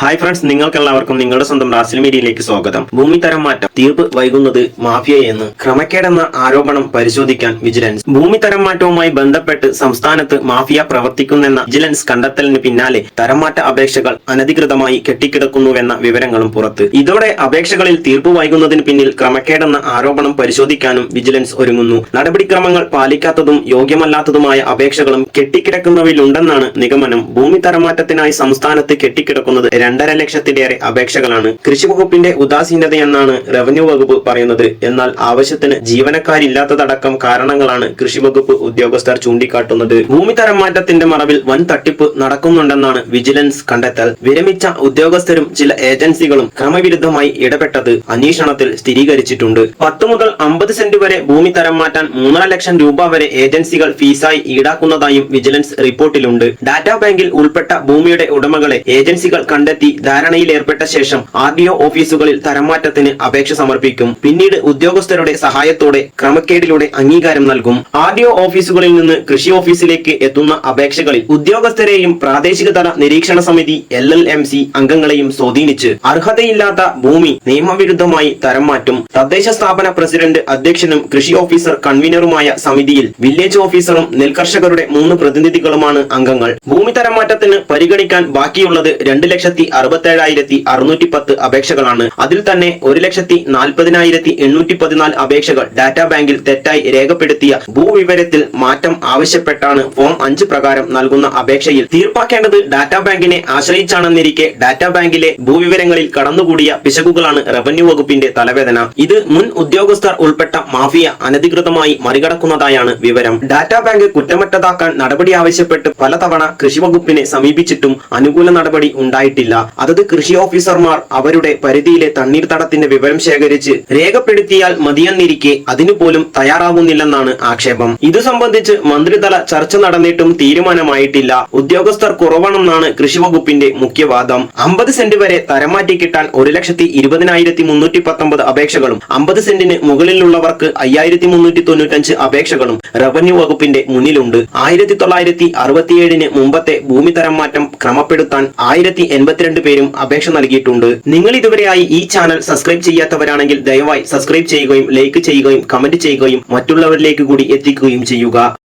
Hi friends നിങ്ങൾക്കെല്ലാവർക്കും നിങ്ങളുടെ സ്വന്തം റാസിൽ മീഡിയയിലേക്ക് സ്വാഗതം. ഭൂമി തരം മാറ്റം തീർപ്പ് വൈകുന്നത് മാഫിയയെന്ന് ക്രമക്കേടെന്ന ആരോപണം പരിശോധിക്കാൻ വിജിലൻസ് ഭൂമി തരം മാറ്റവുമായി ബന്ധപ്പെട്ട് സംസ്ഥാനത്ത് മാഫിയ പ്രവർത്തിക്കുന്നെന്ന വിജിലൻസ് കണ്ടെത്തലിന് പിന്നാലെ തരംമാറ്റ അപേക്ഷകൾ അനധികൃതമായി കെട്ടിക്കിടക്കുന്നുവെന്ന വിവരങ്ങളും പുറത്ത്. ഇതോടെ അപേക്ഷകളിൽ തീർപ്പ് വൈകുന്നതിന് പിന്നിൽ ക്രമക്കേടെന്ന ആരോപണം പരിശോധിക്കാനും വിജിലൻസ് ഒരുങ്ങുന്നു. നടപടിക്രമങ്ങൾ പാലിക്കാത്തതും യോഗ്യമല്ലാത്തതുമായ അപേക്ഷകളും കെട്ടിക്കിടക്കുന്നവയിലുണ്ടെന്നാണ് നിഗമനം. ഭൂമി തരംമാറ്റത്തിനായി സംസ്ഥാനത്ത് കെട്ടിക്കിടക്കുന്നത് രണ്ടര ലക്ഷത്തിലേറെ അപേക്ഷകളാണ്. കൃഷി വകുപ്പിന്റെ ഉദാസീനതയെന്നാണ് റവന്യൂ വകുപ്പ് പറയുന്നത്. എന്നാൽ ആവശ്യത്തിന് ജീവനക്കാരില്ലാത്തതടക്കം കാരണങ്ങളാണ് കൃഷി വകുപ്പ് ഉദ്യോഗസ്ഥർ ചൂണ്ടിക്കാട്ടുന്നത്. ഭൂമി തരം മാറ്റത്തിന്റെ മറവിൽ വൻ തട്ടിപ്പ് നടക്കുന്നുണ്ടെന്നാണ് വിജിലൻസ് കണ്ടെത്തൽ. വിരമിച്ച ഉദ്യോഗസ്ഥരും ചില ഏജൻസികളും ക്രമവിരുദ്ധമായി ഇടപെട്ടത് അന്വേഷണത്തിൽ സ്ഥിരീകരിച്ചിട്ടുണ്ട്. പത്ത് മുതൽ അമ്പത് സെന്റ് വരെ ഭൂമി തരം മാറ്റാൻ മൂന്നര ലക്ഷം രൂപ വരെ ഏജൻസികൾ ഫീസായി ഈടാക്കുന്നതായും വിജിലൻസ് റിപ്പോർട്ടിലുണ്ട്. ഡാറ്റാ ബാങ്കിൽ ഉൾപ്പെട്ട ഭൂമിയുടെ ഉടമകളെ ഏജൻസികൾ കണ്ടെത്തി ധാരണയിലേർപ്പെട്ട ശേഷം ആർ ഡി ഒ ഓഫീസുകളിൽ തരംമാറ്റത്തിന് അപേക്ഷ സമർപ്പിക്കും. പിന്നീട് ഉദ്യോഗസ്ഥരുടെ സഹായത്തോടെ ക്രമക്കേടിലൂടെ അംഗീകാരം നൽകും. ആർ ഡി ഒ ഓഫീസുകളിൽ നിന്ന് കൃഷി ഓഫീസിലേക്ക് എത്തുന്ന അപേക്ഷകളിൽ ഉദ്യോഗസ്ഥരെയും പ്രാദേശിക തല നിരീക്ഷണ സമിതി എൽ എൽ എം സി അംഗങ്ങളെയും സ്വാധീനിച്ച് അർഹതയില്ലാത്ത ഭൂമി നിയമവിരുദ്ധമായി തരം മാറ്റും തദ്ദേശ സ്ഥാപന പ്രസിഡന്റ് അധ്യക്ഷനും കൃഷി ഓഫീസർ കൺവീനറുമായ സമിതിയിൽ വില്ലേജ് ഓഫീസറും നെൽകർഷകരുടെ മൂന്ന് പ്രതിനിധികളുമാണ് അംഗങ്ങൾ. ഭൂമി തരം മാറ്റത്തിന് പരിഗണിക്കാൻ ബാക്കിയുള്ളത് രണ്ട് ലക്ഷത്തി അറുപത്തേഴായിരത്തി അറുന്നൂറ്റി പത്ത് അപേക്ഷകളാണ്. അതിൽ തന്നെ ഒരു ലക്ഷത്തി നാൽപ്പതിനായിരത്തി എണ്ണൂറ്റി പതിനാല് അപേക്ഷകൾ ഡാറ്റാ ബാങ്കിൽ തെറ്റായി രേഖപ്പെടുത്തിയ ഭൂവിവരത്തിൽ മാറ്റം ആവശ്യപ്പെട്ടാണ് ഫോം അഞ്ച് പ്രകാരം നൽകുന്ന അപേക്ഷയിൽ. തീർപ്പാക്കേണ്ടത് ഡാറ്റാ ബാങ്കിനെ ആശ്രയിച്ചാണെന്നിരിക്കെ ഡാറ്റാ ബാങ്കിലെ ഭൂവിവരങ്ങളിൽ കടന്നുകൂടിയ പിശകുകളാണ് റവന്യൂ വകുപ്പിന്റെ തലവേദന. ഇത് മുൻ ഉദ്യോഗസ്ഥർ ഉൾപ്പെട്ട മാഫിയ അനധികൃതമായി മറികടക്കുന്നതായാണ് വിവരം. ഡാറ്റാ ബാങ്ക് കുറ്റമറ്റതാക്കാൻ നടപടി ആവശ്യപ്പെട്ട് പലതവണ കൃഷി വകുപ്പിനെ സമീപിച്ചിട്ടും അനുകൂല നടപടി ഉണ്ടായിട്ടില്ല. അതത് കൃഷി ഓഫീസർമാർ അവരുടെ പരിധിയിലെ തണ്ണീർത്തടത്തിന്റെ വിവരം ശേഖരിച്ച് രേഖപ്പെടുത്തിയാൽ മതിയെന്നിരിക്കെ അതിനുപോലും തയ്യാറാവുന്നില്ലെന്നാണ് ആക്ഷേപം. ഇത് സംബന്ധിച്ച് മന്ത്രിതല ചർച്ച നടന്നിട്ടും തീരുമാനമായിട്ടില്ല. ഉദ്യോഗസ്ഥർ കുറവാണെന്നാണ് കൃഷിവകുപ്പിന്റെ മുഖ്യവാദം അമ്പത് സെന്റ് വരെ തരമാറ്റി കിട്ടാൻ ഒരു ലക്ഷത്തി ഇരുപതിനായിരത്തി മുന്നൂറ്റി പത്തൊമ്പത് അപേക്ഷകളും അമ്പത് സെന്റിന് മുകളിലുള്ളവർക്ക് അയ്യായിരത്തി മുന്നൂറ്റി തൊണ്ണൂറ്റഞ്ച് അപേക്ഷകളും റവന്യൂ വകുപ്പിന്റെ മുന്നിലുണ്ട്. ആയിരത്തി തൊള്ളായിരത്തി അറുപത്തിയേഴിന് മുമ്പത്തെ ഭൂമി തരം മാറ്റം ക്രമപ്പെടുത്താൻ ആയിരത്തി പേരും അപേക്ഷ നൽകിയിട്ടുണ്ട്. നിങ്ങൾ ഇതുവരെയായി ഈ ചാനൽ സബ്സ്ക്രൈബ് ചെയ്യാത്തവരാണെങ്കിൽ ദയവായി സബ്സ്ക്രൈബ് ചെയ്യുകയും ലൈക്ക് ചെയ്യുകയും കമന്റ് ചെയ്യുകയും മറ്റുള്ളവരിലേക്ക് കൂടി എത്തിക്കുകയും ചെയ്യുക.